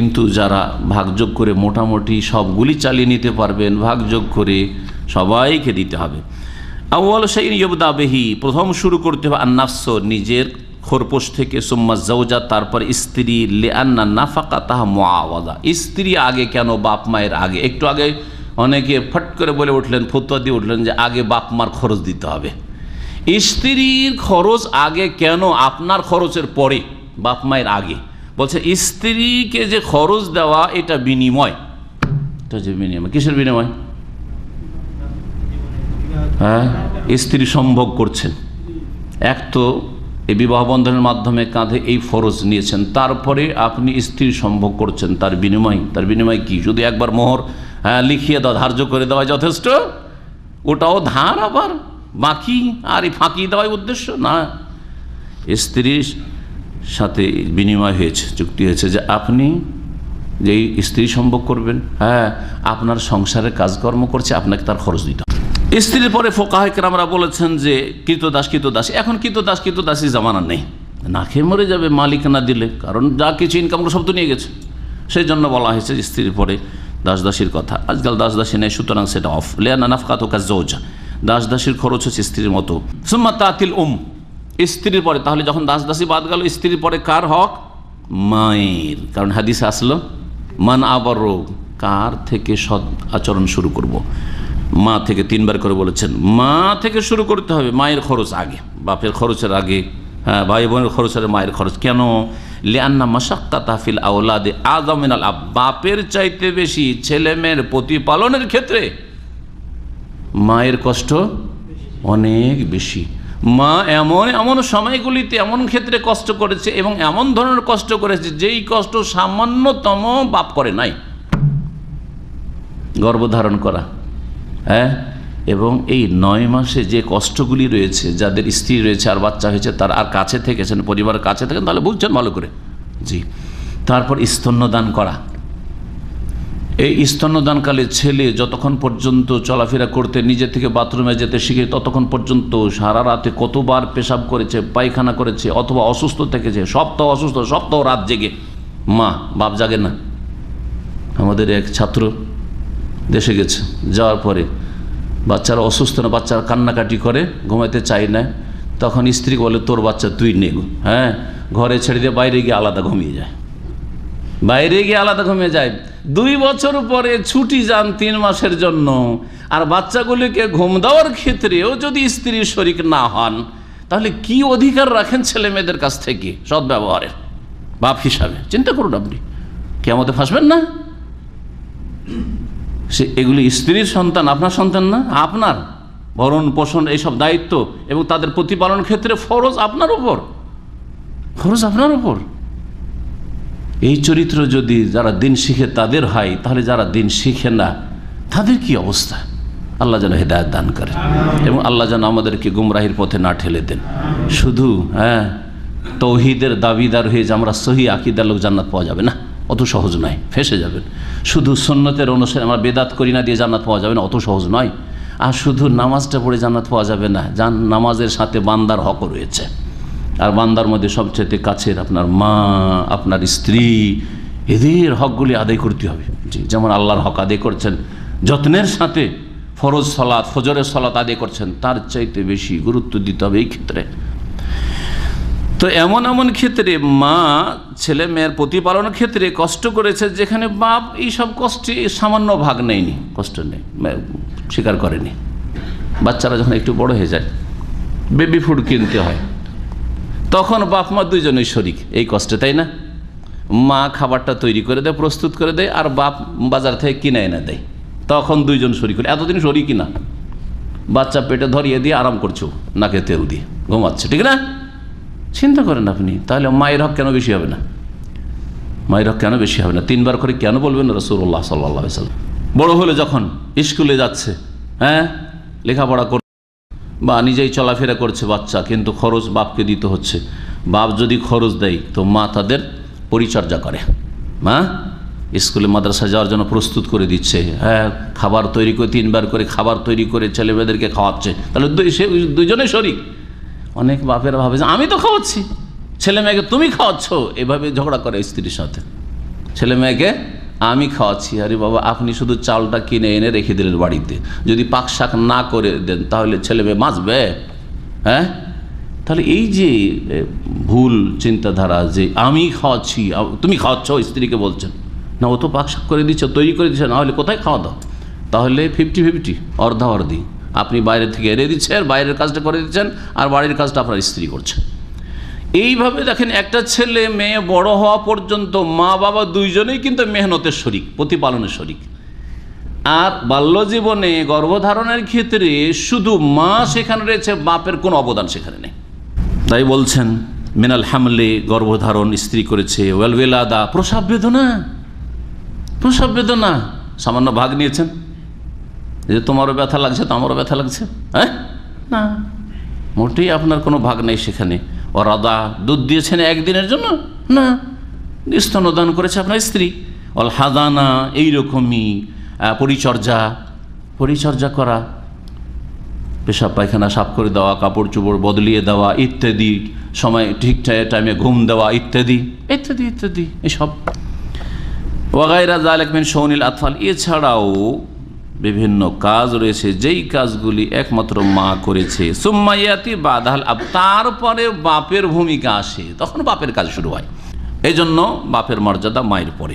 কিন্তু যারা ভাগযোগ করে মোটামুটি সবগুলি চালিয়ে নিতে পারবেন, ভাগযোগ করে সবাইকে দিতে হবে। আউ্ল সেই ইয়বদাবেহি প্রথম শুরু করতে হবে আন্নাফস, নিজের খোরপোশ থেকে, সুম্মা জৌজা তারপর স্ত্রী লে আন্না নাফাকা তাহা মোয়াওয়াদা স্ত্রী আগে কেন, বাপ মায়ের আগে? একটু আগে অনেকে ফট করে বলে উঠলেন, ফতুয়া দিয়ে উঠলেন যে আগে বাপ মার খরচ দিতে হবে। স্ত্রীর খরচ আগে কেন? আপনার খরচের পরে, বাপ মায়ের আগে। বলছে স্ত্রীকে যে খরচ দেওয়া এটা বিনিময়। এটা যে বিনিময়। কিসের বিনিময়? হ্যাঁ? স্ত্রী সম্ভোগ করছেন এক তো এই বিবাহ বন্ধনের মাধ্যমে কাঁধে এই ফরজ নিয়েছেন। তারপরে আপনি স্ত্রী সম্ভোগ করছেন তার বিনিময়। তার বিনিময় কি? যদি একবার মোহর হ্যাঁ, লিখিয়ে দেওয়া ধার্য করে দেওয়া যথেষ্ট? ওটাও ধার আবার? বাকি আর এই ফাঁকি দেওয়াই উদ্দেশ্য? না। স্ত্রীর সাথে বিনিময় হয়েছে চুক্তি হয়েছে যে আপনি যেই স্ত্রী সম্ভব করবেন হ্যাঁ আপনার সংসারের কাজকর্ম করছে, আপনাকে তার খরচ দিতে হবে। স্ত্রীর পরে ফোকাহেকের আমরা বলেছেন যে কৃতদাস কৃতদাস, এখন কৃতদাস, কৃতদাসী জামানা নেই। না খেয়ে মরে যাবে, মালিক না দিলে, কারণ যা কিছু ইনকাম সব তো নিয়ে গেছে। সেই জন্য বলা হয়েছে স্ত্রীর পরে দাস দাসীর কথা। আজকাল দাস দাসী নেই, সুতরাং সেটা অফ লেয়ানা নাফকাত কাজ জৌজা দাস দাসীর খরচ হচ্ছে স্ত্রীর মতো। সুম্মা তাতিল উম। স্ত্রীর পরে, তাহলে যখন দাস দাসী বাদ গেল, স্ত্রীর পরে কার হক? মায়ের। কারণ হাদিস আসলো, মান আবার রোগ কার থেকে সৎ আচরণ শুরু করব। মা থেকে তিনবার করে বলেছেন, মা থেকে শুরু করতে হবে, মায়ের খরচ আগে, বাপের খরচের আগে হ্যাঁ ভাই বোনের খরচের মায়ের খরচ। কেন? লিয়ান্না মাসাক্কা তাহফিল আওলাদে আজমিন আল বাপের চাইতে বেশি ছেলে মেয়ের প্রতিপালনের ক্ষেত্রে মায়ের কষ্ট অনেক বেশি। মা এমন এমন সময়গুলিতে এমন ক্ষেত্রে কষ্ট করেছে এবং এমন ধরনের কষ্ট করেছে যেই কষ্ট সামান্যতম বাপ করে নাই। গর্ভধারণ করা। হ্যাঁ? এবং এই নয় মাসে যে কষ্টগুলি রয়েছে, যাদের স্ত্রী রয়েছে আর বাচ্চা হয়েছে, তার আর কাছে থেকেছেন, পরিবারের কাছে থাকেন তাহলে বুঝছেন ভালো করে। জি। তারপর স্তন্যদান করা। এই স্তন্যদানকালে ছেলে যতক্ষণ পর্যন্ত চলাফেরা করতে নিজে থেকে বাথরুমে যেতে শিখে, ততক্ষণ পর্যন্ত সারা রাতে কতবার পেশাব করেছে, পায়খানা করেছে, অথবা অসুস্থ থেকেছে, সপ্তাহ অসুস্থ, সপ্তাহ রাত জেগে। মা, বাপ জাগে না? আমাদের এক ছাত্র দেশে গেছে, যাওয়ার পরে বাচ্চারা অসুস্থ না, বাচ্চারা কান্নাকাটি করে, ঘুমাইতে চাই না। তখন স্ত্রী বলে, তোর বাচ্চা তুই নে হ্যাঁ ঘরে ছেড়ে দিয়ে বাইরে গিয়ে আলাদা ঘুমিয়ে যায়। বাইরে গিয়ে আলাদা ঘুমিয়ে যায়। দুই বছর পরে ছুটি যান তিন মাসের জন্য। আর বাচ্চাগুলিকে ঘুম দেওয়ার ক্ষেত্রেও যদি স্ত্রীর শরিক না হন, তাহলে কি অধিকার রাখেন ছেলে মেয়েদের কাছ থেকে? সৎ ব্যবহারের বাপ হিসাবে। চিন্তা করুন আপনি। কেমতে ফাঁসবেন না? সে এগুলি স্ত্রীর সন্তান, আপনার সন্তান না? আপনার। ভরণ পোষণ, এইসব দায়িত্ব এবং তাদের প্রতিপালন ক্ষেত্রে ফরজ আপনার উপর। ফরজ আপনার উপর। এই চরিত্র যদি যারা দিন শিখে তাদের হয়, তাহলে যারা দিন শিখে না, তাদের কি অবস্থা? আল্লাহ যেন হেদায়ত দান করে। এবং আল্লাহ যেন আমাদেরকে গুমরাহির পথে না ঠেলে দেন। শুধু হ্যাঁ তৌহিদের দাবিদার হয়ে যে আমরা সহি আকিদার লোক জান্নাত পাওয়া যাবে না, অত সহজ নয়, ফেসে যাবেন। শুধু সন্ন্যতের অনুসারে আমরা বেদাত করি না দিয়ে জান্নাত পাওয়া যাবে না, অত সহজ নয়। আর শুধু নামাজটা পড়ে জান্নাত পাওয়া যাবে না জান নামাজের সাথে বান্দার হকও রয়েছে। আর বান্দার মধ্যে সবচেয়ে কাছের আপনার মা, আপনার স্ত্রী, এদের হকগুলি আদায় করতে হবে। জি, যেমন আল্লাহর হক আদায় করছেন, যত্নের সাথে ফরজ সলাৎ ফজরের সলাৎ আদায় করছেন, তার চাইতে বেশি গুরুত্ব দিতে হবে এই ক্ষেত্রে। তো এমন এমন ক্ষেত্রে মা, ছেলে মেয়ের প্রতিপালনের ক্ষেত্রে কষ্ট করেছে, যেখানে বাপ এই সব কষ্টে সামান্য ভাগ নেয়নি, কষ্ট নেই স্বীকার করেনি। বাচ্চারা যখন একটু বড় হয়ে যায় বেবি ফুড কিনতে হয়। তখন বাপ মা দুইজনেই শরিক, এই কষ্টে, তাই না? মা খাবারটা তৈরি করে দেয়, প্রস্তুত করে দেয়, আর বাপ বাজার থেকে কিনে এনে দেয়। তখন দুইজন শরিক করে এতদিন শরিক কিনা বাচ্চা পেটে ধরিয়ে দিয়ে আরাম করছ, নাকে তেল দিয়ে, ঘুমাচ্ছে, ঠিক না? চিন্তা করেন আপনি, তাহলে মায়ের হক কেন বেশি হবে না? মায়ের হক কেন বেশি হবে না? তিনবার করে কেন বলবেন রসুল্লাহ সাল্লাহ বড় হলে যখন স্কুলে যাচ্ছে হ্যাঁ? লেখাপড়া বা নিজেই চলাফেরা করছে বাচ্চা, কিন্তু খরচ বাপকে দিতে হচ্ছে। বাপ যদি খরচ দেয়, তো মা তাদের পরিচর্যা করে। মা, স্কুলে মাদ্রাসা যাওয়ার জন্য প্রস্তুত করে দিচ্ছে। হ্যাঁ খাবার তৈরি করে, তিনবার করে খাবার তৈরি করে ছেলে মেয়েদেরকে খাওয়াচ্ছে। তাহলে দুই, সে দুজনে শরিক। অনেক বাপেরা ভাবে যে আমি তো খাওয়াচ্ছি। ছেলে মেয়েকে তুমি খাওয়াচ্ছ। এভাবে ঝগড়া করে স্ত্রীর সাথে। ছেলে মেয়েকে আমি খাওয়াচ্ছি। আরে বাবা, আপনি শুধু চালটা কিনে এনে রেখে দিলেন বাড়িতে। যদি পাক শাক না করে দেন, তাহলে ছেলে মেয়ে বাঁচবে হ্যাঁ? তাহলে এই যে ভুল চিন্তাধারা যে, আমি খাওয়াচ্ছি তুমি খাওয়াচ্ছ, স্ত্রীকে বলছেন। না, ও তো পাক শাক করে দিচ্ছ তৈরি করে দিচ্ছে না হলে কোথায় খাওয়া দাও? তাহলে ফিফটি ফিফটি অর্ধা অর্ধি আপনি বাইরে থেকে এনে দিচ্ছেন, বাইরের কাজটা করে দিচ্ছেন, আর বাড়ির কাজটা আপনার স্ত্রী করছে এইভাবে দেখেন একটা ছেলে, মেয়ে বড় হওয়া পর্যন্ত মা, বাবা দুইজনেই কিন্তু মেহনতের শরিক, প্রতিপালনের শরিক। আর বাল্যজীবনে গর্ভধারণের ক্ষেত্রে শুধু মা সেখানে রয়েছে, বাপের কোনো অবদান সেখানে নেই। তাই বলছেন, মিনাল হামলে, গর্ভধারণ স্ত্রী করেছে ওয়েলওয়েলাদা প্রসাব বেদনা প্রসাব বেদনা। সামান্য ভাগ নিয়েছেন। যে তোমারও ব্যথা লাগছে, তো আমারও ব্যথা লাগছে। হ্যাঁ? না, মোটেই আপনার কোনো ভাগ নেই সেখানে। ও রাদা দুধ দিয়েছেন একদিনের জন্য? না। স্তনদান করেছে আপনার স্ত্রী। অল হাদানা এইরকমই পরিচর্যা পরিচর্যা করা। পেশাব পায়খানা সাফ করে দেওয়া কাপড় চোপড় বদলিয়ে দেওয়া, ইত্যাদি, সময় ঠিক টাইমে ঘুম দেওয়া, ইত্যাদি। ইত্যাদি ইত্যাদি, এসব। ওয়াগাইরা জালেকমিন সৌনিল আতফাল। এছাড়াও বিভিন্ন কাজ রয়েছে, যেই কাজগুলি একমাত্র মা করেছে। সুম্মাইয়াতি বাদাল আব তারপরে বাপের ভূমিকা আসে। তখন বাপের কাজ শুরু হয়। এই জন্য বাপের মর্যাদা মায়ের পরে।